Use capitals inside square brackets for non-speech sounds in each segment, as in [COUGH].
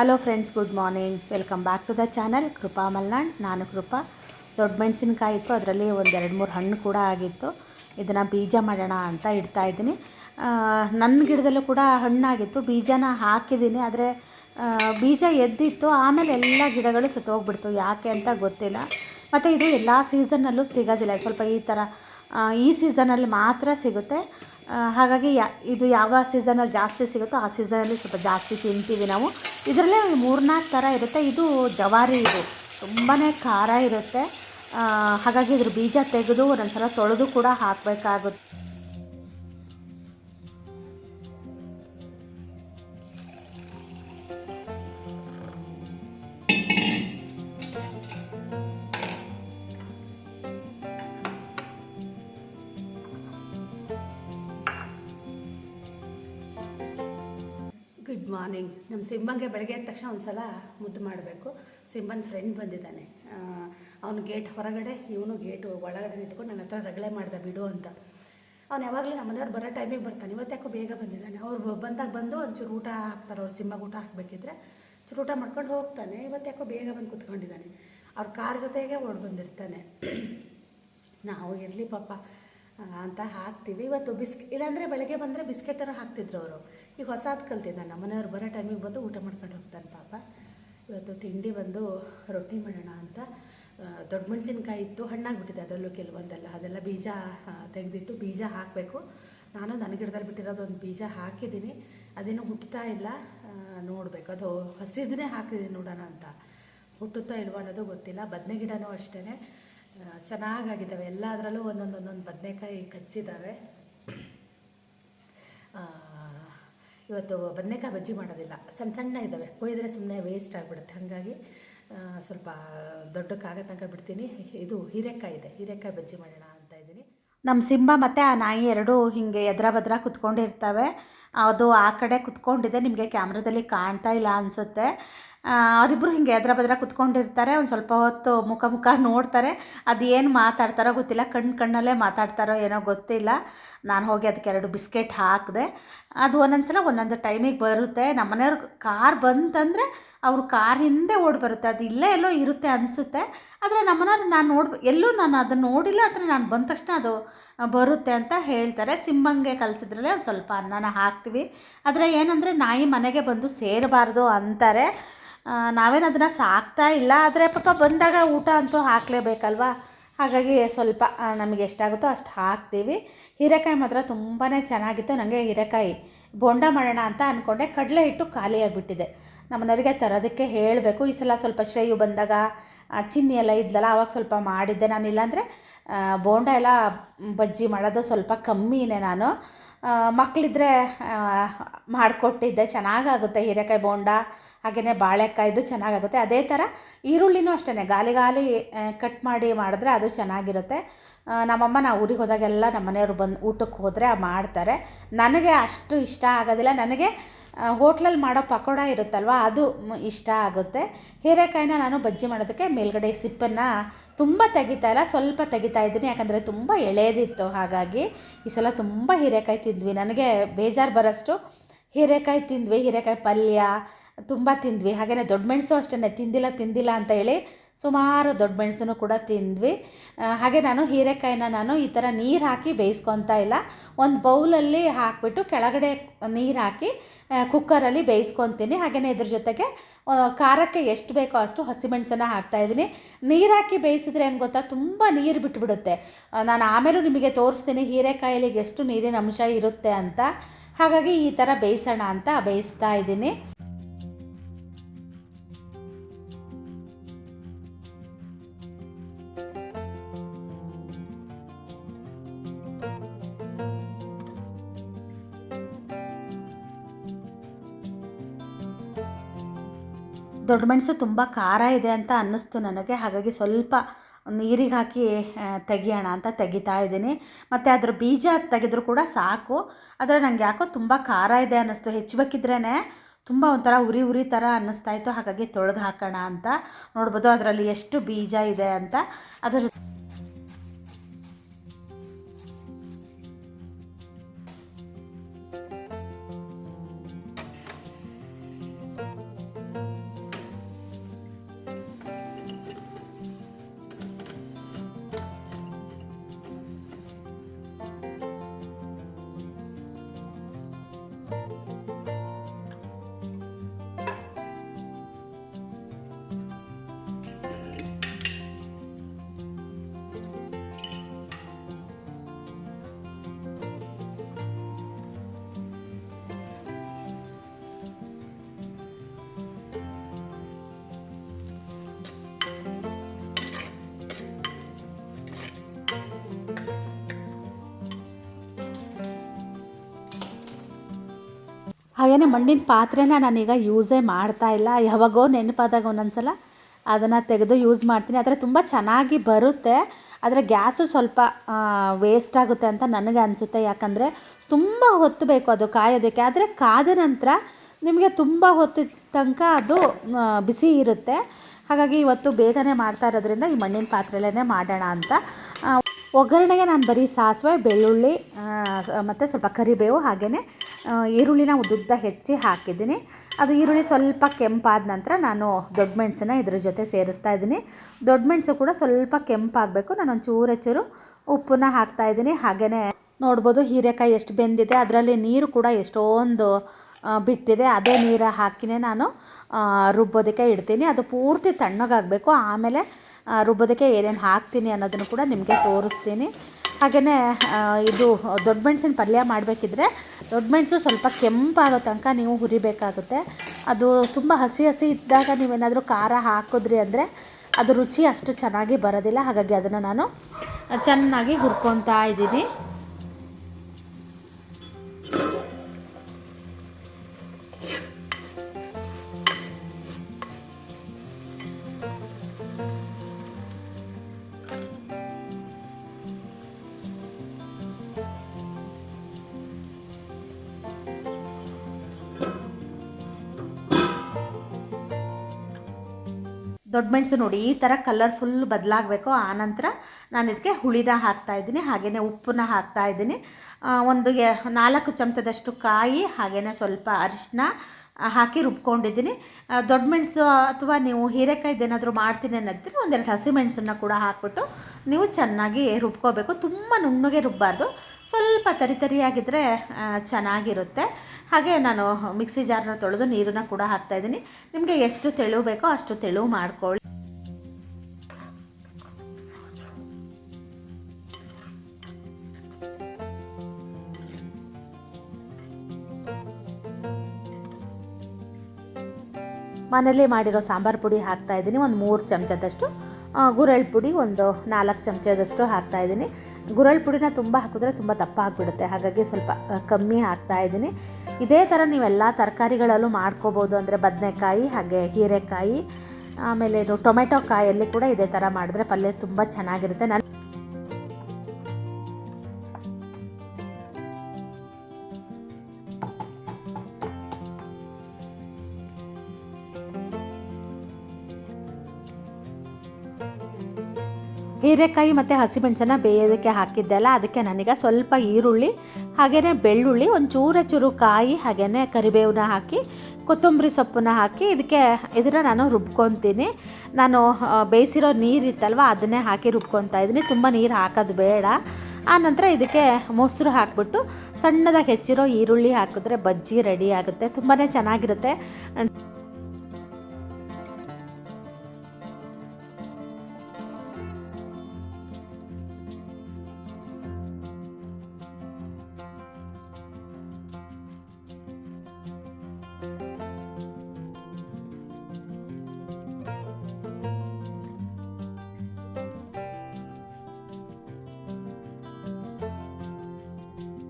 Hello friends good morning welcome back to the channel Krupa Malnad ನಾನು ಕೃಪಾ ದೊಡ್ಡ ಮೆಣಸಿನ್ಕಾಯಿ ಇತ್ತು, ಅದರಲ್ಲಿ ಒಂದು ಎರಡು ಮೂರು ಹಣ್ಣು ಕೂಡ ಆಗಿತ್ತು. ಇದನ್ನು ಬೀಜ ಮಾಡೋಣ ಅಂತ ಇಡ್ತಾ ಇದ್ದೀನಿ. ನನ್ನ ಗಿಡದಲ್ಲೂ ಕೂಡ ಹಣ್ಣಾಗಿತ್ತು. ಬೀಜನ ಹಾಕಿದ್ದೀನಿ, ಆದರೆ ಬೀಜ ಎದ್ದಿತ್ತು. ಆಮೇಲೆ ಎಲ್ಲ ಗಿಡಗಳು ಸತ್ತೋಗ್ಬಿಡ್ತು. ಯಾಕೆ ಅಂತ ಗೊತ್ತಿಲ್ಲ. ಮತ್ತು ಇದು ಎಲ್ಲ ಸೀಸನ್ನಲ್ಲೂ ಸಿಗೋದಿಲ್ಲ. ಸ್ವಲ್ಪ ಈ ಥರ ಈ ಸೀಸನಲ್ಲಿ ಮಾತ್ರ ಸಿಗುತ್ತೆ. ಹಾಗಾಗಿ ಯಾ, ಇದು ಯಾವ ಸೀಸನಲ್ಲಿ ಜಾಸ್ತಿ ಸಿಗುತ್ತೋ ಆ ಸೀಸನಲ್ಲಿ ಸ್ವಲ್ಪ ಜಾಸ್ತಿ ತಿಂತೀವಿ ನಾವು. ಇದರಲ್ಲೇ ಮೂರ್ನಾಲ್ಕು ಥರ ಇರುತ್ತೆ. ಇದು ಜವಾರಿ ಇದು. ತುಂಬಾ ಖಾರ ಇರುತ್ತೆ. ಹಾಗಾಗಿ ಇದ್ರ ಬೀಜ ತೆಗೆದು ಒಂದೊಂದು ಸಲ ತೊಳೆದು ಕೂಡ ಹಾಕಬೇಕಾಗುತ್ತೆ. ಮಾರ್ನಿಂಗ್ ನಮ್ಮ ಸಿಂಬಂಗೆ ಬೆಳಗ್ಗೆ ಎದ್ದ ತಕ್ಷಣ ಒಂದು ಸಲ ಮುದ್ದು ಮಾಡಬೇಕು. ಸಿಂಬನ್ ಫ್ರೆಂಡ್ ಬಂದಿದ್ದಾನೆ. ಅವನು ಗೇಟ್ ಹೊರಗಡೆ, ಇವನು ಗೇಟ್ ಒಳಗಡೆ ನಿಂತ್ಕೊಂಡು ನನ್ನ ಹತ್ರ ರಗಳೆ ಮಾಡ್ದೆ, ಬಿಡು ಅಂತ. ಅವ್ನು ಯಾವಾಗಲೂ ನಮ್ಮ ಮನೆಯವ್ರು ಬರೋ ಟೈಮಿಗೆ ಬರ್ತಾನೆ. ಇವತ್ತು ಯಾಕೋ ಬೇಗ ಬಂದಿದ್ದಾನೆ. ಅವ್ರು ಬಂದಾಗ ಬಂದು ಒಂಚೂರು ಊಟ ಹಾಕ್ತಾರೆ. ಅವ್ರು ಸಿಂಬಗೆ ಊಟ ಹಾಕಬೇಕಿದ್ರೆ ಚೂರು ಊಟ ಮಾಡ್ಕೊಂಡು ಹೋಗ್ತಾನೆ. ಇವತ್ತು ಯಾಕೋ ಬೇಗ ಬಂದು ಕುತ್ಕೊಂಡಿದ್ದಾನೆ. ಅವ್ರ ಕಾರ್ ಜೊತೆಗೆ ಓಡ್ ಬಂದಿರ್ತಾನೆ. [CLEARS THROAT] ನಾವು ಇರಲಿ ಪಾಪ. ಅಂತ ಹಾಕ್ತೀವಿ. ಇವತ್ತು ಬಿಸ್ಕ್, ಇಲ್ಲಾಂದರೆ ಬೆಳಗ್ಗೆ ಬಂದರೆ ಬಿಸ್ಕೆಟ್ ಥರ ಹಾಕ್ತಿದ್ರು ಅವರು. ಈಗ ಹೊಸದು ಕಲ್ತಿದ್ದ ನಮ್ಮ ಮನೆಯವ್ರು ಬರೋ ಟೈಮಿಗೆ ಬಂದು ಊಟ ಮಾಡ್ಕೊಂಡು ಹೋಗ್ತಾನೆ ಪಾಪ. ಇವತ್ತು ತಿಂಡಿ ಬಂದು ರೊಟ್ಟಿ ಮಾಡೋಣ ಅಂತ ದೊಡ್ಡ ಮೆಣಸಿನ್ಕಾಯಿ ಇತ್ತು, ಹಣ್ಣಾಗಿಬಿಟ್ಟಿದೆ ಅದರಲ್ಲೂ ಕೆಲವೊಂದೆಲ್ಲ. ಅದೆಲ್ಲ ಬೀಜ ತೆಗೆದಿಟ್ಟು ಬೀಜ ಹಾಕಬೇಕು. ನಾನು ನನ್ನ ಗಿಡದಲ್ಲಿ ಬಿಟ್ಟಿರೋದು ಒಂದು ಬೀಜ ಹಾಕಿದ್ದೀನಿ. ಅದೇನು ಹುಟ್ಟುತ್ತಾ ಇಲ್ಲ ನೋಡಬೇಕು. ಅದು ಹಸಿದನ್ನೇ ಹಾಕಿದ್ದೀನಿ ನೋಡೋಣ ಅಂತ. ಹುಟ್ಟುತ್ತಾ ಇಲ್ವೋ ಅನ್ನೋದು ಗೊತ್ತಿಲ್ಲ. ಬದನೆ ಗಿಡನೂ ಅಷ್ಟೇ ಚೆನ್ನಾಗಾಗಿದ್ದಾವೆ. ಎಲ್ಲದರಲ್ಲೂ ಒಂದೊಂದು ಒಂದೊಂದು ಬದನೆಕಾಯಿ ಕಚ್ಚಿದ್ದಾವೆ ಇವತ್ತು ಬದನೆಕಾಯಿ ಬಜ್ಜಿ ಮಾಡೋದಿಲ್ಲ. ಸಣ್ಣ ಸಣ್ಣ ಇದ್ದಾವೆ. ಕೊಯ್ದರೆ ಸುಮ್ಮನೆ ವೇಸ್ಟ್ ಆಗಿಬಿಡುತ್ತೆ. ಹಾಗಾಗಿ ಸ್ವಲ್ಪ ದೊಡ್ಡಕ್ಕಾಗೋ ತನಕ ಬಿಡ್ತೀನಿ. ಇದು ಹೀರೆಕಾಯಿ ಇದೆ. ಹೀರೆಕಾಯಿ ಬಜ್ಜಿ ಮಾಡೋಣ ಅಂತ ಇದ್ದೀನಿ. ನಮ್ಮ ಸಿಂಬ ಮತ್ತು ಆ ನಾಯಿ ಎರಡು ಹಿಂಗೆ ಎದ್ರ ಬದ್ರ ಕುತ್ಕೊಂಡಿರ್ತವೆ. ಅದು ಆ ಕಡೆ ಕುತ್ಕೊಂಡಿದೆ. ನಿಮಗೆ ಕ್ಯಾಮ್ರಾದಲ್ಲಿ ಕಾಣ್ತಾ ಇಲ್ಲ ಅನಿಸುತ್ತೆ. ಅವರಿಬ್ಬರು ಹಿಂಗೆ ಎದ್ರ ಬದ್ರ ಕುತ್ಕೊಂಡಿರ್ತಾರೆ, ಒಂದು ಸ್ವಲ್ಪ ಹೊತ್ತು ಮುಖ ಮುಖ ನೋಡ್ತಾರೆ. ಅದು ಏನು ಮಾತಾಡ್ತಾರೋ ಗೊತ್ತಿಲ್ಲ ಕಣ್ಣು ಕಣ್ಣಲ್ಲೇ ಮಾತಾಡ್ತಾರೋ ಏನೋ ಗೊತ್ತಿಲ್ಲ. ನಾನು ಹೋಗಿ ಅದಕ್ಕೆ ಎರಡು ಬಿಸ್ಕೆಟ್ ಹಾಕಿದೆ. ಅದು ಒಂದೊಂದು ಸಲ ಒಂದೊಂದು ಟೈಮಿಗೆ ಬರುತ್ತೆ. ನಮ್ಮ ಮನೆಯವ್ರ ಕಾರ್ ಬಂತಂದರೆ ಅವ್ರ ಕಾರ್ ಹಿಂದೆ ಓಡಿ ಬರುತ್ತೆ. ಅದು ಇಲ್ಲೇ ಎಲ್ಲೋ ಇರುತ್ತೆ ಅನಿಸುತ್ತೆ. ಆದರೆ ನಮ್ಮನೆಯವ್ರು ನಾನು ನೋಡಿ ಎಲ್ಲೂ ನಾನು ಅದನ್ನು ನೋಡಿಲ್ಲ, ಆದರೆ ನಾನು ಬಂದ ತಕ್ಷಣ ಅದು ಬರುತ್ತೆ ಅಂತ ಹೇಳ್ತಾರೆ. ಸಿಂಬಂಗೆ ಕಲಿಸಿದ್ರಲ್ಲೇ ಒಂದು ಸ್ವಲ್ಪ ಅನ್ನನ ಹಾಕ್ತೀವಿ. ಆದರೆ ಏನಂದರೆ ನಾಯಿ ಮನೆಗೆ ಬಂದು ಸೇರಬಾರ್ದು ಅಂತಾರೆ. ನಾವೇನು ಅದನ್ನು ಸಾಕ್ತಾ ಇಲ್ಲ. ಆದರೆ ಪಾಪ ಬಂದಾಗ ಊಟ ಅಂತೂ ಹಾಕಲೇಬೇಕಲ್ವಾ? ಹಾಗಾಗಿ ಸ್ವಲ್ಪ ನಮಗೆ ಎಷ್ಟಾಗುತ್ತೋ ಅಷ್ಟು ಹಾಕ್ತೀವಿ. ಹೀರೆಕಾಯಿ ಮಾತ್ರ ತುಂಬಾ ಚೆನ್ನಾಗಿತ್ತು. ನನಗೆ ಹೀರೆಕಾಯಿ ಬೋಂಡ ಮಾಡೋಣ ಅಂತ ಅಂದ್ಕೊಂಡೆ ಕಡಲೆ ಹಿಟ್ಟು ಖಾಲಿಯಾಗಿಬಿಟ್ಟಿದೆ. ನಮ್ಮನೆಯವರಿಗೆ ತರೋದಕ್ಕೆ ಹೇಳಬೇಕು. ಈ ಸಲ ಸ್ವಲ್ಪ ಶ್ರೇಯು ಬಂದಾಗ ಚಿನ್ನಿ ಎಲ್ಲ ಇದ್ಲಲ್ಲ ಆವಾಗ ಸ್ವಲ್ಪ ಮಾಡಿದ್ದೆ ನಾನು ಇಲ್ಲಾಂದರೆ ಬೋಂಡ ಎಲ್ಲ ಬಜ್ಜಿ ಮಾಡೋದು ಸ್ವಲ್ಪ ಕಮ್ಮಿನೇ ನಾನು. ಮಕ್ಕಳಿದ್ರೆ ಮಾಡಿಕೊಟ್ಟಿದ್ದೆ, ಚೆನ್ನಾಗಾಗುತ್ತೆ ಹೀರೆಕಾಯಿ ಬೋಂಡ ಹಾಗೆಯೇ ಬಾಳೆಕಾಯಿದು ಚೆನ್ನಾಗಾಗುತ್ತೆ. ಅದೇ ಥರ ಈರುಳ್ಳಿನೂ ಅಷ್ಟೇ ಗಾಲಿ ಗಾಲಿ ಕಟ್ ಮಾಡಿ ಮಾಡಿದ್ರೆ ಅದು ಚೆನ್ನಾಗಿರುತ್ತೆ. ನಮ್ಮಮ್ಮ ನಾವು ಊರಿಗೆ ಹೋದಾಗೆಲ್ಲ ನಮ್ಮ ಮನೆಯವರು ಬಂದು ಊಟಕ್ಕೆ ಹೋದರೆ ಮಾಡ್ತಾರೆ. ನನಗೆ ಅಷ್ಟು ಇಷ್ಟ ಆಗೋದಿಲ್ಲ. ನನಗೆ ಹೋಟ್ಲಲ್ಲಿ ಮಾಡೋ ಪಕೋಡ ಇರುತ್ತಲ್ವ, ಅದು ಇಷ್ಟ ಆಗುತ್ತೆ. ಹೀರೆಕಾಯಿನ ನಾನು ಬಜ್ಜಿ ಮಾಡೋದಕ್ಕೆ ಮೇಲ್ಗಡೆ ಸಿಪ್ಪನ್ನು ತುಂಬ ತೆಗಿತಾ ಇಲ್ಲ, ಸ್ವಲ್ಪ ತೆಗಿತಾ ಇದ್ದೀನಿ, ಯಾಕಂದರೆ ತುಂಬ ಎಳೆಯದಿತ್ತು ಹಾಗಾಗಿ ಈ ಸಲ ತುಂಬ ಹೀರೆಕಾಯಿ ತಿಂದ್ವಿ. ನನಗೆ ಬೇಜಾರು ಬರೋಷ್ಟು ಹೀರೆಕಾಯಿ ತಿಂದ್ವಿ. ಹೀರೆಕಾಯಿ ಪಲ್ಯ ತುಂಬ ತಿಂದ್ವಿ. ಹಾಗೆಯೇ ದೊಡ್ಡ ಮೆಣಸು ಅಷ್ಟೇ ತಿಂದಿಲ್ಲ ತಿಂದಿಲ್ಲ ಅಂತ ಹೇಳಿ ಸುಮಾರು ದೊಡ್ಡ ಮೆಣಸನ್ನು ಕೂಡ ತಿಂದ್ವಿ. ಹಾಗೆ ನಾನು ಹೀರೆಕಾಯಿನ ನಾನು ಈ ಥರ ನೀರು ಹಾಕಿ ಬೇಯಿಸ್ಕೊತಾ ಇಲ್ಲ. ಒಂದು ಬೌಲಲ್ಲಿ ಹಾಕಿಬಿಟ್ಟು ಕೆಳಗಡೆ ನೀರು ಹಾಕಿ ಕುಕ್ಕರಲ್ಲಿ ಬೇಯಿಸ್ಕೊತೀನಿ. ಹಾಗೆಯೇ ಇದ್ರ ಜೊತೆಗೆ ಖಾರಕ್ಕೆ ಎಷ್ಟು ಬೇಕೋ ಅಷ್ಟು ಹಸಿಮೆಣಸನ್ನು ಹಾಕ್ತಾಯಿದ್ದೀನಿ ನೀರು ಹಾಕಿ ಬೇಯಿಸಿದ್ರೆ ಏನು ಗೊತ್ತಾ, ತುಂಬ ನೀರು ಬಿಟ್ಬಿಡುತ್ತೆ. ನಾನು ಆಮೇಲೂ ನಿಮಗೆ ತೋರಿಸ್ತೀನಿ ಹೀರೆಕಾಯಲ್ಲಿ ಎಷ್ಟು ನೀರಿನ ಅಂಶ ಇರುತ್ತೆ ಅಂತ. ಹಾಗಾಗಿ ಈ ಥರ ಬೇಯಿಸೋಣ ಅಂತ ಬೇಯಿಸ್ತಾ ಇದ್ದೀನಿ. ದೊಡ್ಡ ಮೆಣಸು ತುಂಬ ಖಾರ ಇದೆ ಅಂತ ಅನ್ನಿಸ್ತು ನನಗೆ. ಹಾಗಾಗಿ ಸ್ವಲ್ಪ ನೀರಿಗೆ ಹಾಕಿ ತೆಗಿಯೋಣ ಅಂತ ತೆಗಿತಾ ಇದ್ದೀನಿ. ಮತ್ತು ಅದ್ರ ಬೀಜ ತೆಗೆದ್ರು ಕೂಡ ಸಾಕು. ಆದರೆ ನನಗೆ ಯಾಕೋ ತುಂಬ ಖಾರ ಇದೆ ಅನ್ನಿಸ್ತು. ಹೆಚ್ಚಬೇಕಿದ್ರೇ ತುಂಬ ಒಂಥರ ಉರಿ ಉರಿ ಥರ ಅನ್ನಿಸ್ತಾ ಇತ್ತು. ಹಾಗಾಗಿ ತೊಳೆದು ಹಾಕೋಣ ಅಂತ ನೋಡ್ಬೋದು. ಅದರಲ್ಲಿ ಎಷ್ಟು ಬೀಜ ಇದೆ ಅಂತ. ಅದರ ಹಾಗೆಯೇ ಮಣ್ಣಿನ ಪಾತ್ರೆನ ನಾನೀಗ ಯೂಸೇ ಮಾಡ್ತಾ ಇಲ್ಲ. ಯಾವಾಗೋ ನೆನಪಾದಾಗ ಒಂದೊಂದ್ಸಲ ಅದನ್ನು ತೆಗೆದು ಯೂಸ್ ಮಾಡ್ತೀನಿ. ಆದರೆ ತುಂಬ ಚೆನ್ನಾಗಿ ಬರುತ್ತೆ. ಆದರೆ ಗ್ಯಾಸು ಸ್ವಲ್ಪ ವೇಸ್ಟ್ ಆಗುತ್ತೆ ಅಂತ ನನಗೆ ಅನಿಸುತ್ತೆ. ಯಾಕಂದರೆ ತುಂಬ ಹೊತ್ತು ಬೇಕು ಅದು ಕಾಯೋದಕ್ಕೆ. ಆದರೆ ಕಾದ ನಂತರ ನಿಮಗೆ ತುಂಬ ಹೊತ್ತು ತನಕ ಅದು ಬಿಸಿ ಇರುತ್ತೆ. ಹಾಗಾಗಿ ಇವತ್ತು ಬೇಗನೆ ಮಾಡ್ತಾ ಇರೋದ್ರಿಂದ ಈ ಮಣ್ಣಿನ ಪಾತ್ರೆಲೇ ಮಾಡೋಣ ಅಂತ ಒಗ್ಗರಣೆಗೆ ನಾನು ಬರೀ ಸಾಸಿವೆ, ಬೆಳ್ಳುಳ್ಳಿ ಮತ್ತು ಸ್ವಲ್ಪ ಕರಿಬೇವು ಹಾಗೆಯೇ ಈರುಳ್ಳಿನ ಉದ್ದುದ್ದ ಹೆಚ್ಚಿ ಹಾಕಿದ್ದೀನಿ. ಅದು ಈರುಳ್ಳಿ ಸ್ವಲ್ಪ ಕೆಂಪಾದ ನಂತರ ನಾನು ದೊಡ್ಡ ಮೆಣಸನ್ನ ಇದ್ರ ಜೊತೆ ಸೇರಿಸ್ತಾ ಇದ್ದೀನಿ. ದೊಡ್ಡ ಮೆಣಸು ಕೂಡ ಸ್ವಲ್ಪ ಕೆಂಪಾಗಬೇಕು. ನಾನು ಒಂದು ಚೂರು ಚೂರು ಉಪ್ಪನ್ನ ಹಾಕ್ತಾ ಇದ್ದೀನಿ. ಹಾಗೆಯೇ ನೋಡ್ಬೋದು ಹೀರೆಕಾಯಿ ಎಷ್ಟು ಬೆಂದಿದೆ, ಅದರಲ್ಲಿ ನೀರು ಕೂಡ ಎಷ್ಟೊಂದು ಬಿಟ್ಟಿದೆ. ಅದೇ ನೀರು ಹಾಕಿನೇ ನಾನು ರುಬ್ಬೋದಕ್ಕೆ ಇಡ್ತೀನಿ. ಅದು ಪೂರ್ತಿ ತಣ್ಣಗಾಗಬೇಕು. ಆಮೇಲೆ ರುಬ್ಬೋದಕ್ಕೆ ಏನೇನು ಹಾಕ್ತೀನಿ ಅನ್ನೋದನ್ನು ಕೂಡ ನಿಮಗೆ ತೋರಿಸ್ತೀನಿ. ಹಾಗೆಯೇ ಇದು ದೊಡ್ಡ ಮೆಣಸಿನ ಪಲ್ಯ ಮಾಡಬೇಕಿದ್ರೆ ದೊಡ್ಡ ಮೆಣಸು ಸ್ವಲ್ಪ ಕೆಂಪಾಗೋ ತನಕ ನೀವು ಹುರಿಬೇಕಾಗುತ್ತೆ. ಅದು ತುಂಬ ಹಸಿ ಹಸಿ ಇದ್ದಾಗ ನೀವೇನಾದರೂ ಖಾರ ಹಾಕಿದ್ರಿ ಅಂದರೆ ಅದು ರುಚಿ ಅಷ್ಟು ಚೆನ್ನಾಗಿ ಬರೋದಿಲ್ಲ. ಹಾಗಾಗಿ ಅದನ್ನು ನಾನು ಚೆನ್ನಾಗಿ ಹುರ್ಕೊತಾ ಇದ್ದೀನಿ. ಮೆಣಸು ನೋಡಿ ಈ ಥರ ಕಲರ್ಫುಲ್ ಬದಲಾಗಬೇಕು. ಆನಂತರ ನಾನು ಇದಕ್ಕೆ ಹುಳಿದ ಹಾಕ್ತಾ ಇದ್ದೀನಿ ಹಾಗೆಯೇ ಉಪ್ಪನ್ನ ಹಾಕ್ತಾ ಇದ್ದೀನಿ. ಒಂದು ನಾಲ್ಕು ಚಮಚದಷ್ಟು ಕಾಯಿ ಹಾಗೆಯೇ ಸ್ವಲ್ಪ ಅರಿಶಿನ ಹಾಕಿ ರುಬ್ಕೊಂಡಿದ್ದೀನಿ. ದೊಡ್ಡ ಮೆಣಸು ಅಥವಾ ನೀವು ಏನಾದರೂ ಮಾಡ್ತೀನಿ ಅನ್ನೋದ್ರೆ ಒಂದೆರಡು ಹಸಿಮೆಣಸನ್ನ ಕೂಡ ಹಾಕ್ಬಿಟ್ಟು ನೀವು ಚೆನ್ನಾಗಿ ರುಬ್ಕೋಬೇಕು. ತುಂಬ ನುಣ್ಣಗೆ ರುಬ್ಬಾರ್ದು. ಸ್ವಲ್ಪ ತರಿ ತರಿಯಾಗಿದ್ದರೆ ಚೆನ್ನಾಗಿರುತ್ತೆ. ಹಾಗೆ ನಾನು ಮಿಕ್ಸಿ ಜಾರನ್ನ ತೊಳೆದು ನೀರನ್ನ ಕೂಡ ಹಾಕ್ತಾಯಿದ್ದೀನಿ ನಿಮಗೆ ಎಷ್ಟು ತೆಳು ಬೇಕೋ ಅಷ್ಟು ತೆಳು ಮಾಡ್ಕೊಳ್ಳಿ. ಮನೇಲಿ ಮಾಡಿರೋ ಸಾಂಬಾರು ಪುಡಿ ಹಾಕ್ತಾ ಇದ್ದೀನಿ. ಒಂದು ಮೂರು ಚಮಚದಷ್ಟು ಗುರಳ್ ಪುಡಿ, ಒಂದು ನಾಲ್ಕು ಚಮಚದಷ್ಟು ಹಾಕ್ತಾ ಇದ್ದೀನಿ. ಗುರೆಳ್ ಪುಡಿನ ತುಂಬ ಹಾಕಿದ್ರೆ ತುಂಬ ದಪ್ಪ ಆಗಿಬಿಡುತ್ತೆ. ಹಾಗಾಗಿ ಸ್ವಲ್ಪ ಕಮ್ಮಿ ಹಾಕ್ತಾ ಇದ್ದೀನಿ. ಇದೇ ಥರ ನೀವೆಲ್ಲ ತರಕಾರಿಗಳಲ್ಲೂ ಮಾಡ್ಕೋಬೋದು ಅಂದರೆ ಬದನೆಕಾಯಿ, ಹಾಗೆ ಹೀರೆಕಾಯಿ, ಆಮೇಲೆ ಟೊಮೆಟೊ ಕಾಯಲ್ಲಿ ಕೂಡ ಇದೇ ಥರ ಮಾಡಿದ್ರೆ ಪಲ್ಯ ತುಂಬ ಚೆನ್ನಾಗಿರುತ್ತೆ. ನಾನು ಹೀರೆಕಾಯಿ ಮತ್ತು ಹಸಿಮೆಣಸನ್ನ ಬೇಯೋದಕ್ಕೆ ಹಾಕಿದ್ದೆ ಅಲ್ಲ, ಅದಕ್ಕೆ ನನಗೆ ಸ್ವಲ್ಪ ಈರುಳ್ಳಿ ಹಾಗೆಯೇ ಬೆಳ್ಳುಳ್ಳಿ ಒಂದು ಚೂರ ಚೂರು ಕಾಯಿ ಹಾಗೆಯೇ ಕರಿಬೇವನ್ನ ಹಾಕಿ, ಕೊತ್ತಂಬರಿ ಸೊಪ್ಪನ್ನ ಹಾಕಿ ಇದಕ್ಕೆ ಇದನ್ನು ನಾನು ರುಬ್ಕೊತೀನಿ. ನಾನು ಬೇಯಿಸಿರೋ ನೀರಿತ್ತಲ್ವ ಅದನ್ನೇ ಹಾಕಿ ರುಬ್ಕೊತಾ ಇದ್ದೀನಿ. ತುಂಬ ನೀರು ಹಾಕೋದು ಬೇಡ. ಆ ನಂತರ ಇದಕ್ಕೆ ಮೊಸರು ಹಾಕ್ಬಿಟ್ಟು ಸಣ್ಣದಾಗಿ ಹೆಚ್ಚಿರೋ ಈರುಳ್ಳಿ ಹಾಕಿದ್ರೆ ಬಜ್ಜಿ ರೆಡಿ ಆಗುತ್ತೆ. ತುಂಬಾ ಚೆನ್ನಾಗಿರುತ್ತೆ.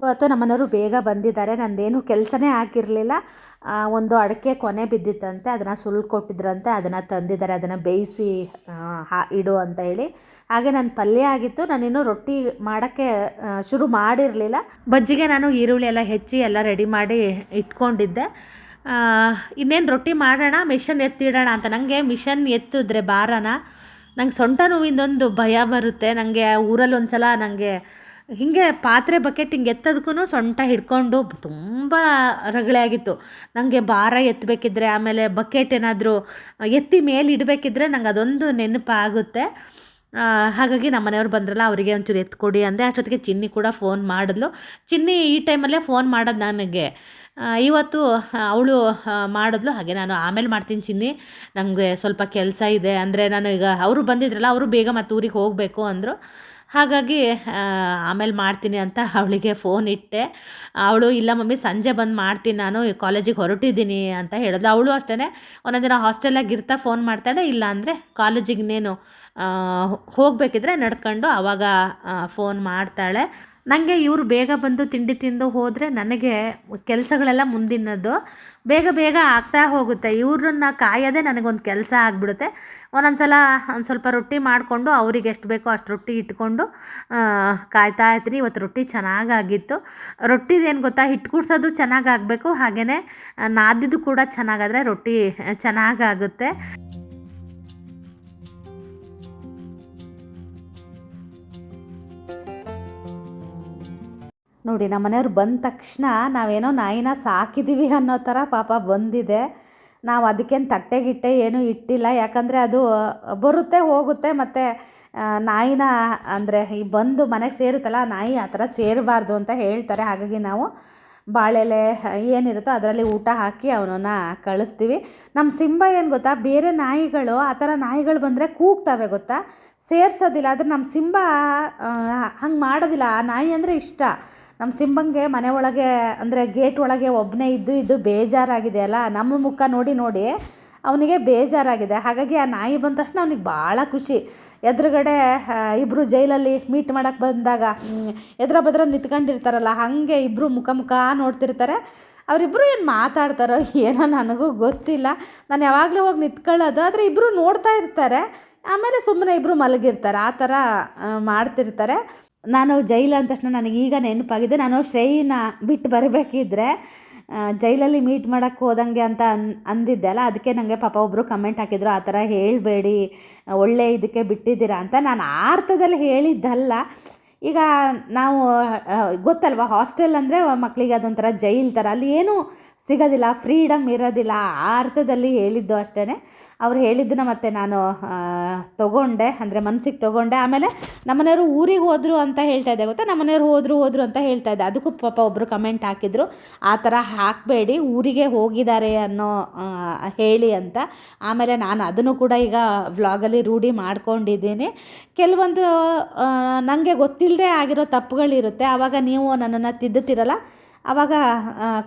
ಇವತ್ತು ನಮ್ಮನೆಯವರು ಬೇಗ ಬಂದಿದ್ದಾರೆ, ನಂದೇನು ಕೆಲಸನೇ ಆಗಿರಲಿಲ್ಲ. ಒಂದು ಅಡಿಕೆ ಕೊನೆ ಬಿದ್ದಿತ್ತಂತೆ, ಅದನ್ನು ಸುಲ್ಕೊಟ್ಟಿದ್ರಂತೆ, ಅದನ್ನು ತಂದಿದ್ದಾರೆ, ಅದನ್ನು ಬೇಯಿಸಿ ಹಾ, ಇಡು ಅಂತ ಹೇಳಿ. ಹಾಗೆ ನನ್ನ ಪಲ್ಯ ಆಗಿತ್ತು, ನಾನಿನ್ನು ರೊಟ್ಟಿ ಮಾಡೋಕ್ಕೆ ಶುರು ಮಾಡಿರಲಿಲ್ಲ. ಬಜ್ಜಿಗೆ ನಾನು ಈರುಳ್ಳಿ ಎಲ್ಲ ಹೆಚ್ಚಿ ಎಲ್ಲ ರೆಡಿ ಮಾಡಿ ಇಟ್ಕೊಂಡಿದ್ದೆ. ಇನ್ನೇನು ರೊಟ್ಟಿ ಮಾಡೋಣ, ಮಿಷನ್ ಎತ್ತಿಡೋಣ ಅಂತ. ನನಗೆ ಮಿಷನ್ ಎತ್ತಿದ್ರೆ ಭಾರನ. ನಂಗೆ ಸೊಂಟ ನೋವಿಂದೊಂದು ಭಯ ಬರುತ್ತೆ. ನನಗೆ ಊರಲ್ಲಿ ಒಂದು ಸಲ ನನಗೆ ಹೀಗೆ ಪಾತ್ರೆ ಬಕೆಟ್ ಹಿಂಗೆ ಎತ್ತೋದಕ್ಕೂ ಸೊಂಟ ಹಿಡ್ಕೊಂಡು ತುಂಬ ರಗಳೆ ಆಗಿತ್ತು. ನನಗೆ ಭಾರ ಎತ್ತಬೇಕಿದ್ರೆ ಆಮೇಲೆ ಬಕೆಟ್ ಏನಾದರೂ ಎತ್ತಿ ಮೇಲೆ ಇಡಬೇಕಿದ್ರೆ ನಂಗೆ ಅದೊಂದು ನೆನಪಾಗುತ್ತೆ. ಹಾಗಾಗಿ ನಮ್ಮ ಮನೆಯವ್ರು ಬಂದ್ರಲ್ಲ, ಅವರಿಗೆ ಒಂಚೂರು ಎತ್ಕೊಡಿ ಅಂದೆ. ಅಷ್ಟೊತ್ತಿಗೆ ಚಿನ್ನಿ ಕೂಡ ಫೋನ್ ಮಾಡಿದ್ಲು. ಚಿನ್ನಿ ಈ ಟೈಮಲ್ಲೇ ಫೋನ್ ಮಾಡೋದು ನನಗೆ. ಇವತ್ತು ಅವಳು ಮಾಡಿದ್ಲು. ಹಾಗೆ ನಾನು ಆಮೇಲೆ ಮಾಡ್ತೀನಿ ಚಿನ್ನಿ. ನನಗೆ ಸ್ವಲ್ಪ ಕೆಲಸ ಇದೆ. ಅಂದರೆ ನಾನು ಈಗ, ಅವರು ಬಂದಿದ್ರಲ್ಲ, ಅವರು ಬೇಗ ಮತ್ತೆ ಊರಿಗೆ ಹೋಗಬೇಕು ಅಂದರು. ಹಾಗಾಗಿ ಆಮೇಲೆ ಮಾಡ್ತೀನಿ ಅಂತ ಅವಳಿಗೆ ಫೋನ್ ಇಟ್ಟೆ. ಅವಳು, ಇಲ್ಲ ಮಮ್ಮಿ, ಸಂಜೆ ಬಂದು ಮಾಡ್ತೀನಿ ನಾನು ಕಾಲೇಜಿಗೆ ಹೊರಟಿದ್ದೀನಿ ಅಂತ ಹೇಳಿದ್ಲು. ಅವಳು ಅಷ್ಟೇ ಒಂದೊಂದು ದಿನ ಹಾಸ್ಟೆಲಾಗಿ ಇರ್ತಾ ಫೋನ್ ಮಾಡ್ತಾಳೆ, ಇಲ್ಲ ಅಂದರೆ ಕಾಲೇಜಿಗೆ ನೇನು ಹೋಗಬೇಕಿದ್ರೆ ನಡ್ಕೊಂಡು ಆವಾಗ ಫೋನ್ ಮಾಡ್ತಾಳೆ. ನನಗೆ ಇವರು ಬೇಗ ಬಂದು ತಿಂಡಿ ತಿಂದು ಹೋದರೆ ನನಗೆ ಕೆಲಸಗಳೆಲ್ಲ ಮುಂದಿನದು ಬೇಗ ಬೇಗ ಆಗ್ತಾ ಹೋಗುತ್ತೆ. ಇವ್ರನ್ನ ಕಾಯೋದೇ ನನಗೊಂದು ಕೆಲಸ ಆಗಿಬಿಡುತ್ತೆ. ಒಂದೊಂದು ಸಲ ಒಂದು ಸ್ವಲ್ಪ ರೊಟ್ಟಿ ಮಾಡಿಕೊಂಡು ಅವ್ರಿಗೆ ಎಷ್ಟು ಬೇಕೋ ಅಷ್ಟು ರೊಟ್ಟಿ ಇಟ್ಕೊಂಡು ಕಾಯ್ತಾ ಇರ್ತೀನಿ ಇವತ್ತು ರೊಟ್ಟಿ ಚೆನ್ನಾಗಾಗಿತ್ತು. ರೊಟ್ಟಿದೇನು ಗೊತ್ತಾ? ಹಿಟ್ಟು ಕೂಡ್ಸೋದು ಚೆನ್ನಾಗಾಗಬೇಕು. ಹಾಗೆಯೇ ನಾದಿದ್ದು ಕೂಡ ಚೆನ್ನಾಗಾದರೆ ರೊಟ್ಟಿ, ಚೆನ್ನಾಗಾಗುತ್ತೆ. ನೋಡಿ, ನಮ್ಮ ಮನೆಯವ್ರು ಬಂದ ತಕ್ಷಣ ನಾವೇನೋ ನಾಯಿನ ಸಾಕಿದ್ದೀವಿ ಅನ್ನೋ ಥರ ಪಾಪ ಬಂದಿದೆ. ನಾವು ಅದಕ್ಕೇನು ತಟ್ಟೆ ಗಿಟ್ಟೆ ಏನೂ ಇಟ್ಟಿಲ್ಲ. ಯಾಕಂದರೆ ಅದು ಬರುತ್ತೆ, ಹೋಗುತ್ತೆ, ಮತ್ತು ನಾಯಿನ, ಅಂದರೆ ಈ ಬಂದು ಮನೆಗೆ ಸೇರುತ್ತಲ್ಲ ನಾಯಿ ಆ ಥರ ಸೇರಬಾರ್ದು ಅಂತ ಹೇಳ್ತಾರೆ. ಹಾಗಾಗಿ ನಾವು ಬಾಳೆಲೆ ಏನಿರುತ್ತೋ ಅದರಲ್ಲಿ ಊಟ ಹಾಕಿ ಅವನನ್ನು ಕಳಿಸ್ತೀವಿ. ನಮ್ಮ ಸಿಂಬ ಏನು ಗೊತ್ತಾ, ಬೇರೆ ನಾಯಿಗಳು, ಆ ಥರ ನಾಯಿಗಳು ಬಂದರೆ ಕೂಗ್ತವೆ ಗೊತ್ತಾ? ಸೇರ್ಸೋದಿಲ್ಲ. ಆದರೆ ನಮ್ಮ ಸಿಂಬ ಹಂಗೆ ಮಾಡೋದಿಲ್ಲ. ಆ ನಾಯಿ ಅಂದರೆ ಇಷ್ಟ. ನಮ್ಮ ಸಿಂಬಂಗೆ ಮನೆ ಒಳಗೆ, ಅಂದರೆ ಗೇಟ್ ಒಳಗೆ ಒಬ್ಬನೇ ಇದ್ದು ಇದ್ದು ಬೇಜಾರಾಗಿದೆ ಅಲ್ಲ? ನಮ್ಮ ಮುಖ ನೋಡಿ ನೋಡಿ ಅವನಿಗೆ ಬೇಜಾರಾಗಿದೆ. ಹಾಗಾಗಿ ಆ ನಾಯಿ ಬಂದ ತಕ್ಷಣ ಅವನಿಗೆ ಭಾಳ ಖುಷಿ. ಎದುರುಗಡೆ ಇಬ್ಬರು ಜೈಲಲ್ಲಿ ಮೀಟ್ ಮಾಡೋಕ್ಕೆ ಬಂದಾಗ ಎದ್ರ ಬದ್ರ ನಿಂತ್ಕೊಂಡಿರ್ತಾರಲ್ಲ, ಹಾಗೆ ಇಬ್ಬರು ಮುಖ ಮುಖ ನೋಡ್ತಿರ್ತಾರೆ. ಅವರಿಬ್ಬರು ಏನು ಮಾತಾಡ್ತಾರೋ ಏನೋ ನನಗೂ ಗೊತ್ತಿಲ್ಲ. ನಾನು ಯಾವಾಗಲೂ ಹೋಗಿ ನಿಂತ್ಕೊಳ್ಳೋದು, ಆದರೆ ಇಬ್ಬರು ನೋಡ್ತಾ ಇರ್ತಾರೆ. ಆಮೇಲೆ ಸುಮ್ಮನೆ ಇಬ್ಬರು ಮಲಗಿರ್ತಾರೆ. ಆ ಥರ ಮಾಡ್ತಿರ್ತಾರೆ. ನಾನು ಜೈಲು ಅಂದ ತಕ್ಷಣ ನನಗೆ ಈಗ ನೆನಪಾಗಿದೆ. ನಾನು ಶ್ರೇಯಿನ ಬಿಟ್ಟು ಬರಬೇಕಿದ್ರೆ ಜೈಲಲ್ಲಿ ಮೀಟ್ ಮಾಡೋಕ್ಕೆ ಹೋದಂಗೆ ಅಂತ ಅನ್, ಅಂದಿದ್ದೆ ಅಲ್ಲ? ಅದಕ್ಕೆ ನನಗೆ ಪಾಪ ಒಬ್ಬರು ಕಮೆಂಟ್ ಹಾಕಿದ್ರು, ಆ ಥರ ಹೇಳಬೇಡಿ, ಒಳ್ಳೆ ಇದಕ್ಕೆ ಬಿಟ್ಟಿದ್ದೀರಾ ಅಂತ. ನಾನು ಆ ಅರ್ಥದಲ್ಲಿ ಹೇಳಿದ್ದಲ್ಲ. ಈಗ ನಾವು ಗೊತ್ತಲ್ವ? ಹಾಸ್ಟೆಲ್ ಅಂದರೆ ಮಕ್ಕಳಿಗೆ ಅದೊಂಥರ ಜೈಲ್ ಥರ. ಅಲ್ಲಿ ಏನೂ ಸಿಗೋದಿಲ್ಲ, ಫ್ರೀಡಮ್ ಇರೋದಿಲ್ಲ, ಆ ಅರ್ಥದಲ್ಲಿ ಹೇಳಿದ್ದು ಅಷ್ಟೇ ಅವ್ರು ಹೇಳಿದ್ದನ್ನ ಮತ್ತೆ ನಾನು ತೊಗೊಂಡೆ, ಅಂದರೆ ಮನಸ್ಸಿಗೆ ತಗೊಂಡೆ. ಆಮೇಲೆ ನಮ್ಮನೆಯವರು ಊರಿಗೆ ಹೋದರು ಅಂತ ಹೇಳ್ತಾ ಇದ್ದೆ, ಗೊತ್ತಾ? ನಮ್ಮನೆಯವ್ರು ಹೋದರು ಹೋದರು ಅಂತ ಹೇಳ್ತಾ ಇದ್ದೆ. ಅದಕ್ಕೂ ಪಾಪ ಒಬ್ಬರು ಕಮೆಂಟ್ ಹಾಕಿದ್ರು, ಆ ಥರ ಹಾಕಬೇಡಿ, ಊರಿಗೆ ಹೋಗಿದ್ದಾರೆ ಅನ್ನೋ ಹೇಳಿ ಅಂತ. ಆಮೇಲೆ ನಾನು ಅದನ್ನು ಕೂಡ ಈಗ ವ್ಲಾಗಲ್ಲಿ ರೂಢಿ ಮಾಡ್ಕೊಂಡಿದ್ದೀನಿ. ಕೆಲವೊಂದು ನನಗೆ ಗೊತ್ತಿಲ್ಲದೆ ಆಗಿರೋ ತಪ್ಪುಗಳಿರುತ್ತೆ. ಆವಾಗ ನೀವು ನನ್ನನ್ನು ತಿದ್ದುತ್ತಿರಲ್ಲ, ಆವಾಗ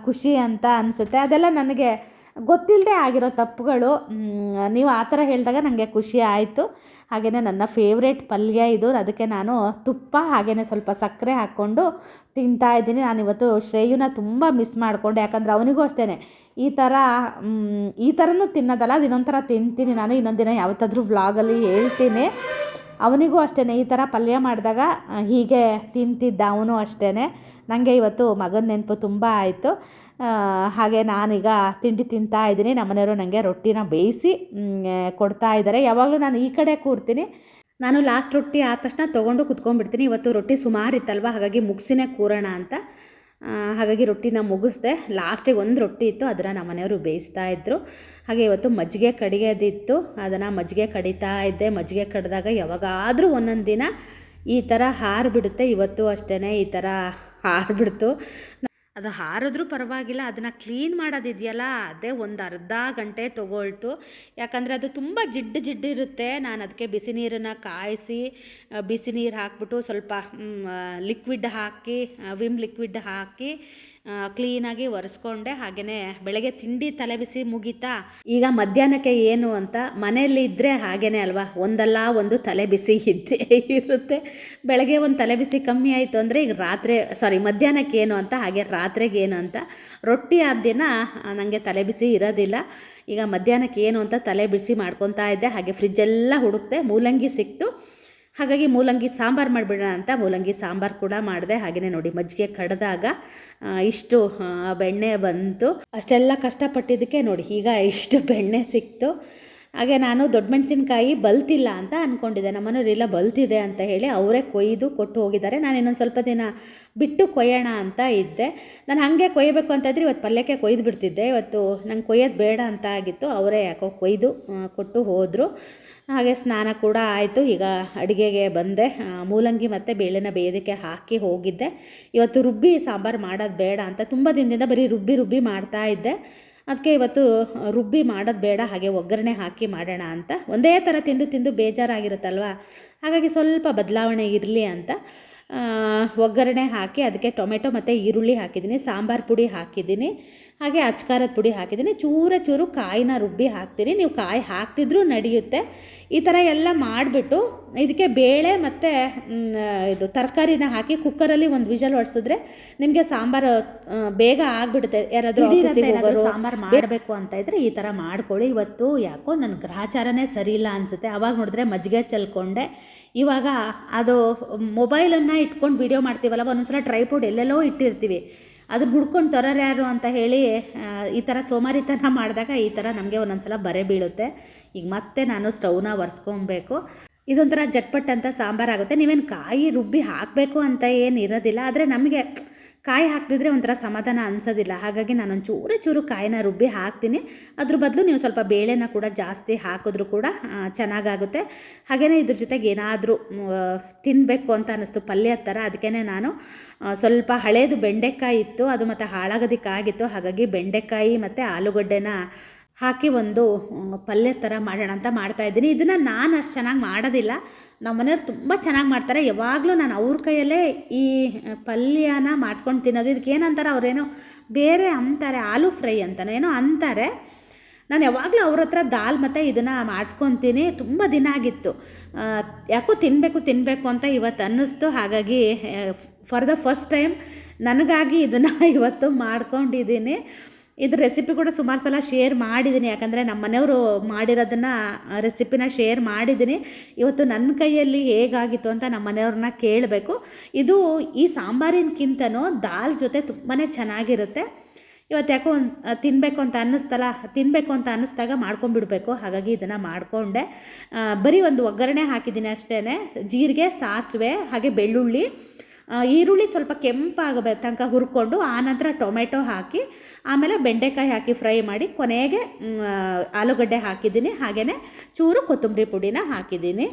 ಖುಷಿ ಅಂತ ಅನಿಸುತ್ತೆ. ಅದೆಲ್ಲ ನನಗೆ ಗೊತ್ತಿಲ್ಲದೆ ಆಗಿರೋ ತಪ್ಪುಗಳು ನೀವು ಆ ಥರ ಹೇಳಿದಾಗ ನನಗೆ ಖುಷಿ ಆಯಿತು. ಹಾಗೆಯೇ ನನ್ನ ಫೇವ್ರೇಟ್ ಪಲ್ಯ ಇದು. ಅದಕ್ಕೆ ನಾನು ತುಪ್ಪ ಹಾಗೆಯೇ ಸ್ವಲ್ಪ ಸಕ್ಕರೆ ಹಾಕ್ಕೊಂಡು ತಿಂತಾ ಇದ್ದೀನಿ. ನಾನಿವತ್ತು ಶ್ರೇಯುನ ತುಂಬ ಮಿಸ್ ಮಾಡಿಕೊಂಡೆ. ಯಾಕಂದರೆ ಅವನಿಗೂ ಅಷ್ಟೇ ಈ ಥರ ಈ ಥರನೂ ತಿನ್ನೋದಲ್ಲ, ಅದು ಇನ್ನೊಂದು ಥರ ತಿಂತೀನಿ. ನಾನು ಇನ್ನೊಂದು ದಿನ ಯಾವತ್ತಾದರೂ ವ್ಲಾಗಲ್ಲಿ ಹೇಳ್ತೀನಿ. ಅವನಿಗೂ ಅಷ್ಟೇ ಈ ಥರ ಪಲ್ಯ ಮಾಡಿದಾಗ, ಹೀಗೆ ತಿಂತಿದ್ದ ಅವನು ಅಷ್ಟೇ ನನಗೆ ಇವತ್ತು ಮಗನ ನೆನಪು ತುಂಬ ಆಯಿತು. ಹಾಗೆ ನಾನೀಗ ತಿಂಡಿ ತಿಂತಾ ಇದ್ದೀನಿ. ನಮ್ಮನೆಯವರು ನನಗೆ ರೊಟ್ಟಿನ ಬೇಯಿಸಿ ಕೊಡ್ತಾ ಇದ್ದಾರೆ. ಯಾವಾಗಲೂ ನಾನು ಈ ಕಡೆ ಕೂರ್ತೀನಿ. ನಾನು ಲಾಸ್ಟ್ ರೊಟ್ಟಿ ಆದ ತಕ್ಷಣ ತೊಗೊಂಡು ಕುತ್ಕೊಂಡ್ಬಿಡ್ತೀನಿ. ಇವತ್ತು ರೊಟ್ಟಿ ಸುಮಾರು ಇತ್ತಲ್ವ? ಹಾಗಾಗಿ ಮುಗಿಸಿನೇ ಕೂರೋಣ ಅಂತ. ಹಾಗಾಗಿ ರೊಟ್ಟಿನ ಮುಗಿಸ್ದೆ. ಲಾಸ್ಟಿಗೆ ಒಂದು ರೊಟ್ಟಿ ಇತ್ತು. ಅದನ್ನು ನಮ್ಮ ಮನೆಯವರು ಬೇಯಿಸ್ತಾ ಇದ್ದರು ಹಾಗೆ ಇವತ್ತು ಮಜ್ಜಿಗೆ ಕಡಿಯೋದಿತ್ತು. ಅದನ್ನು ಮಜ್ಜಿಗೆ ಕಡಿತಾ ಇದ್ದೆ. ಮಜ್ಜಿಗೆ ಕಡಿದಾಗ ಯಾವಾಗಾದರೂ ಒಂದೊಂದು ದಿನ ಈ ಥರ ಹಾರಿಬಿಡುತ್ತೆ. ಇವತ್ತು ಅಷ್ಟೇ ಈ ಥರ ಹಾರಿಬಿಡ್ತು. ಅದು ಹಾರಿದ್ರೂ ಪರವಾಗಿಲ್ಲ, ಅದನ್ನು ಕ್ಲೀನ್ ಮಾಡೋದಿದೆಯಲ್ಲ, ಅದೇ ಒಂದು ಅರ್ಧ ಗಂಟೆ ತೊಗೊಳ್ತು. ಯಾಕಂದರೆ ಅದು ತುಂಬ ಜಿಡ್ಡು ಜಿಡ್ಡು ಇರುತ್ತೆ. ನಾನು ಅದಕ್ಕೆ ಬಿಸಿ ನೀರನ್ನು ಕಾಯಿಸಿ ಬಿಸಿ ನೀರು ಹಾಕ್ಬಿಟ್ಟು ಸ್ವಲ್ಪ ಲಿಕ್ವಿಡ್ ಹಾಕಿ ವಿಮ್ ಲಿಕ್ವಿಡ್ ಹಾಕಿ ಕ್ಲೀನಾಗಿ ಒರೆಸ್ಕೊಂಡೆ ಹಾಗೆಯೇ ಬೆಳಗ್ಗೆ ತಿಂಡಿ ತಲೆ ಬಿಸಿ ಮುಗೀತಾ. ಈಗ ಮಧ್ಯಾಹ್ನಕ್ಕೆ ಏನು ಅಂತ ಮನೆಯಲ್ಲಿ ಇದ್ದರೆ ಹಾಗೇನೆ ಅಲ್ವಾ? ಒಂದಲ್ಲ ಒಂದು ತಲೆ ಬಿಸಿ ಇದ್ದೇ ಇರುತ್ತೆ. ಬೆಳಗ್ಗೆ ಒಂದು ತಲೆ ಬಿಸಿ ಕಮ್ಮಿ ಆಯಿತು ಅಂದರೆ ಈಗ ರಾತ್ರಿ ಸಾರಿ ಮಧ್ಯಾಹ್ನಕ್ಕೆ ಏನು ಅಂತ, ಹಾಗೆ ರಾತ್ರಿಗೆ ಏನು ಅಂತ. ರೊಟ್ಟಿ ಆದ ದಿನ ನನಗೆ ತಲೆ ಬಿಸಿ ಇರೋದಿಲ್ಲ. ಈಗ ಮಧ್ಯಾಹ್ನಕ್ಕೆ ಏನು ಅಂತ ತಲೆ ಬಿಸಿ ಮಾಡ್ಕೊತಾ ಇದ್ದೆ. ಹಾಗೆ ಫ್ರಿಜ್ಜೆಲ್ಲ ಹುಡುಕ್ತೆ ಮೂಲಂಗಿ ಸಿಕ್ತು. ಹಾಗಾಗಿ ಮೂಲಂಗಿ ಸಾಂಬಾರು ಮಾಡಿಬಿಡೋಣ ಅಂತ ಮೂಲಂಗಿ ಸಾಂಬಾರು ಕೂಡ ಮಾಡಿದೆ. ಹಾಗೆಯೇ ನೋಡಿ, ಮಜ್ಜಿಗೆ ಕಡ್ದಾಗ ಇಷ್ಟು ಬೆಣ್ಣೆ ಬಂತು. ಅಷ್ಟೆಲ್ಲ ಕಷ್ಟಪಟ್ಟಿದ್ದಕ್ಕೆ ನೋಡಿ, ಈಗ ಇಷ್ಟು ಬೆಣ್ಣೆ ಸಿಕ್ತು. ಹಾಗೆ ನಾನು ದೊಡ್ಡ ಮೆಣಸಿನ್ಕಾಯಿ ಬಲ್ತಿಲ್ಲ ಅಂತ ಅಂದ್ಕೊಂಡಿದ್ದೆ ನಮ್ಮನೆಯವರೆಲ್ಲ ಬಲ್ತಿದೆ ಅಂತ ಹೇಳಿ ಅವರೇ ಕೊಯ್ದು ಕೊಟ್ಟು ಹೋಗಿದ್ದಾರೆ. ನಾನು ಇನ್ನೊಂದು ಸ್ವಲ್ಪ ದಿನ ಬಿಟ್ಟು ಕೊಯ್ಯೋಣ ಅಂತ ಇದ್ದೆ. ನಾನು ಹಾಗೆ ಕೊಯ್ಯಬೇಕು ಅಂತ ಇದ್ರೆ ಇವತ್ತು ಪಲ್ಯಕ್ಕೆ ಕೊಯ್ದು ಬಿಡ್ತಿದ್ದೆ. ಇವತ್ತು ನಂಗೆ ಕೊಯ್ಯೋದು ಬೇಡ ಅಂತ ಆಗಿತ್ತು. ಅವರೇ ಯಾಕೋ ಕೊಯ್ದು ಕೊಟ್ಟು ಹೋದರು. ಹಾಗೆ ಸ್ನಾನ ಕೂಡ ಆಯಿತು. ಈಗ ಅಡುಗೆಗೆ ಬಂದೆ. ಮೂಲಂಗಿ ಮತ್ತು ಬೇಳೆನ ಬೇಯೋದಕ್ಕೆ ಹಾಕಿ ಹೋಗಿದ್ದೆ. ಇವತ್ತು ರುಬ್ಬಿ ಸಾಂಬಾರು ಮಾಡೋದು ಬೇಡ ಅಂತ ತುಂಬ ದಿನದಿಂದ ಬರೀ ರುಬ್ಬಿ ರುಬ್ಬಿ ಮಾಡ್ತಾ ಇದ್ದೆ. ಅದಕ್ಕೆ ಇವತ್ತು ರುಬ್ಬಿ ಮಾಡೋದು ಬೇಡ, ಹಾಗೆ ಒಗ್ಗರಣೆ ಹಾಕಿ ಮಾಡೋಣ ಅಂತ. ಒಂದೇ ಥರ ತಿಂದು ತಿಂದು ಬೇಜಾರಾಗಿರುತ್ತಲ್ವ? ಹಾಗಾಗಿ ಸ್ವಲ್ಪ ಬದಲಾವಣೆ ಇರಲಿ ಅಂತ. ಒಗ್ಗರಣೆ ಹಾಕಿ, ಅದಕ್ಕೆ ಟೊಮೆಟೊ ಮತ್ತು ಈರುಳ್ಳಿ ಹಾಕಿದ್ದೀನಿ. ಸಾಂಬಾರು ಪುಡಿ ಹಾಕಿದ್ದೀನಿ. ಹಾಗೆ ಅಚ್ಕಾರದ ಪುಡಿ ಹಾಕಿದ್ದೀನಿ. ಚೂರ ಚೂರು ಕಾಯಿನ ರುಬ್ಬಿ ಹಾಕ್ತೀರಿ ನೀವು ಕಾಯಿ ಹಾಕ್ತಿದ್ರೂ ನಡೆಯುತ್ತೆ. ಈ ಥರ ಎಲ್ಲ ಮಾಡಿಬಿಟ್ಟು ಇದಕ್ಕೆ ಬೇಳೆ ಮತ್ತು ಇದು ತರಕಾರಿನ ಹಾಕಿ ಕುಕ್ಕರಲ್ಲಿ ಒಂದು ವಿಜಲ್ ಹೊಡ್ಸಿದ್ರೆ ನಿಮಗೆ ಸಾಂಬಾರು ಬೇಗ ಆಗಿಬಿಡುತ್ತೆ. ಯಾರಾದರೂ ಸಾಂಬಾರು ಮಾಡಬೇಕು ಅಂತ ಇದ್ದರೆ ಈ ಥರ ಮಾಡ್ಕೊಳ್ಳಿ. ಇವತ್ತು ಯಾಕೋ ನನ್ನ ಗ್ರಹಚಾರನೇ ಸರಿ ಇಲ್ಲ ಅನಿಸುತ್ತೆ. ಅವಾಗ ನೋಡಿದ್ರೆ ಮಜ್ಜಿಗೆ ಚೆಲ್ಕೊಂಡೆ. ಇವಾಗ ಅದು ಮೊಬೈಲನ್ನು ಇಟ್ಕೊಂಡು ವಿಡಿಯೋ ಮಾಡ್ತೀವಲ್ಲ ಒಂದೊಂದ್ಸಲ ಟ್ರೈಪೋಡ್ ಎಲ್ಲೆಲ್ಲೋ ಇಟ್ಟಿರ್ತೀವಿ. ಅದನ್ನ ಹುಡ್ಕೊಂಡು ತರೋರು ಯಾರು ಅಂತ ಹೇಳಿ ಈ ಥರ ಸೋಮಾರಿತನ ಮಾಡಿದಾಗ ಈ ಥರ ನಮಗೆ ಒಂದೊಂದ್ಸಲ ಬರೆ ಬೀಳುತ್ತೆ. ಈಗ ಮತ್ತೆ ನಾನು ಸ್ಟವ್ನ ಒರೆಸ್ಕೊಬೇಕು. ಇದೊಂಥರ ಜಟ್ಪಟ್ ಅಂತ ಸಾಂಬಾರಾಗುತ್ತೆ ನೀವೇನು ಕಾಯಿ ರುಬ್ಬಿ ಹಾಕಬೇಕು ಅಂತ ಏನು ಇರೋದಿಲ್ಲ. ಆದರೆ ನಮಗೆ ಕಾಯಿ ಹಾಕ್ತಿದ್ರೆ ಒಂಥರ ಸಮಾಧಾನ ಅನ್ಸೋದಿಲ್ಲ. ಹಾಗಾಗಿ ನಾನು ಒಂಚೂರು ಚೂರು ಕಾಯಿನ ರುಬ್ಬಿ ಹಾಕ್ತೀನಿ. ಅದ್ರ ಬದಲು ನೀವು ಸ್ವಲ್ಪ ಬೇಳೆನ ಕೂಡ ಜಾಸ್ತಿ ಹಾಕಿದ್ರೂ ಕೂಡ ಚೆನ್ನಾಗಾಗುತ್ತೆ. ಹಾಗೆಯೇ ಇದ್ರ ಜೊತೆಗೆ ಏನಾದರೂ ತಿನ್ನಬೇಕು ಅಂತ ಅನ್ನಿಸ್ತು ಪಲ್ಯ ಥರ ಅದಕ್ಕೇ ನಾನು ಸ್ವಲ್ಪ ಹಳೇದು ಬೆಂಡೆಕಾಯಿ ಇತ್ತು. ಅದು ಮತ್ತು ಹಾಳಾಗೋದಕ್ಕಾಗಿತ್ತು. ಹಾಗಾಗಿ ಬೆಂಡೆಕಾಯಿ ಮತ್ತು ಆಲೂಗಡ್ಡೆನ ಹಾಕಿ ಒಂದು ಪಲ್ಯ ಥರ ಮಾಡೋಣ ಅಂತ ಮಾಡ್ತಾಯಿದ್ದೀನಿ ಇದನ್ನು ನಾನು ಅಷ್ಟು ಚೆನ್ನಾಗಿ ಮಾಡೋದಿಲ್ಲ. ನಮ್ಮ ಮನೆಯವ್ರು ತುಂಬ ಚೆನ್ನಾಗಿ ಮಾಡ್ತಾರೆ. ಯಾವಾಗಲೂ ನಾನು ಅವ್ರ ಕೈಯಲ್ಲೇ ಈ ಪಲ್ಯನ ಮಾಡಿಸ್ಕೊಂಡು ತಿನ್ನೋದು. ಇದಕ್ಕೆ ಏನಂತಾರೆ, ಅವರೇನೋ ಬೇರೆ ಅಂತಾರೆ, ಆಲೂ ಫ್ರೈ ಅಂತನೋ, ಏನೋ ಅಂತಾರೆ. ನಾನು ಯಾವಾಗಲೂ ಅವ್ರ ಹತ್ರ ದಾಲ್ ಮತ್ತು ಇದನ್ನು ಮಾಡಿಸ್ಕೊತೀನಿ. ತುಂಬ ದಿನ ಆಗಿತ್ತು. ಯಾಕೋ ತಿನ್ನಬೇಕು ತಿನ್ನಬೇಕು ಅಂತ ಇವತ್ತು ಅನ್ನಿಸ್ತು. ಹಾಗಾಗಿ ಫಾರ್ ದ ಫಸ್ಟ್ ಟೈಮ್ ನನಗಾಗಿ ಇದನ್ನು [LAUGHS] ಇವತ್ತು ಮಾಡ್ಕೊಂಡಿದ್ದೀನಿ. ಇದ್ರ ರೆಸಿಪಿ ಕೂಡ ಸುಮಾರು ಸಲ ಶೇರ್ ಮಾಡಿದ್ದೀನಿ ಯಾಕಂದರೆ ನಮ್ಮ ಮನೆಯವರು ಮಾಡಿರೋದನ್ನು ರೆಸಿಪಿನ ಶೇರ್ ಮಾಡಿದ್ದೀನಿ ಇವತ್ತು ನನ್ನ ಕೈಯಲ್ಲಿ ಹೇಗಾಗಿತ್ತು ಅಂತ ನಮ್ಮ ಮನೆಯವ್ರನ್ನ ಕೇಳಬೇಕು. ಇದು ಈ ಸಾಂಬಾರಿನಕ್ಕಿಂತನೂ ದಾಲ್ ಜೊತೆ ತುಂಬಾ ಚೆನ್ನಾಗಿರುತ್ತೆ. ಇವತ್ತು ಯಾಕೋ ತಿನ್ನಬೇಕು ಅಂತ ಅನ್ನಿಸ್ತಲ್ಲ ತಿನ್ನಬೇಕು ಅಂತ ಅನ್ನಿಸ್ದಾಗ ಮಾಡ್ಕೊಂಡ್ಬಿಡ್ಬೇಕು. ಹಾಗಾಗಿ ಇದನ್ನು ಮಾಡಿಕೊಂಡೆ. ಬರೀ ಒಂದು ಒಗ್ಗರಣೆ ಹಾಕಿದ್ದೀನಿ ಅಷ್ಟೇ ಜೀರಿಗೆ, ಸಾಸಿವೆ, ಹಾಗೆ ಬೆಳ್ಳುಳ್ಳಿ. ಈರುಳ್ಳಿ ಸ್ವಲ್ಪ ಕೆಂಪಾಗಬೇಕು ತನಕ ಹುರ್ಕೊಂಡು ಆನಂತರ ಟೊಮೆಟೊ ಹಾಕಿ, ಆಮೇಲೆ ಬೆಂಡೆಕಾಯಿ ಹಾಕಿ ಫ್ರೈ ಮಾಡಿ ಕೊನೆಗೆ ಆಲೂಗಡ್ಡೆ ಹಾಕಿದ್ದೀನಿ. ಹಾಗೆಯೇ ಚೂರು ಕೊತ್ತಂಬರಿ ಪುಡಿನ ಹಾಕಿದ್ದೀನಿ.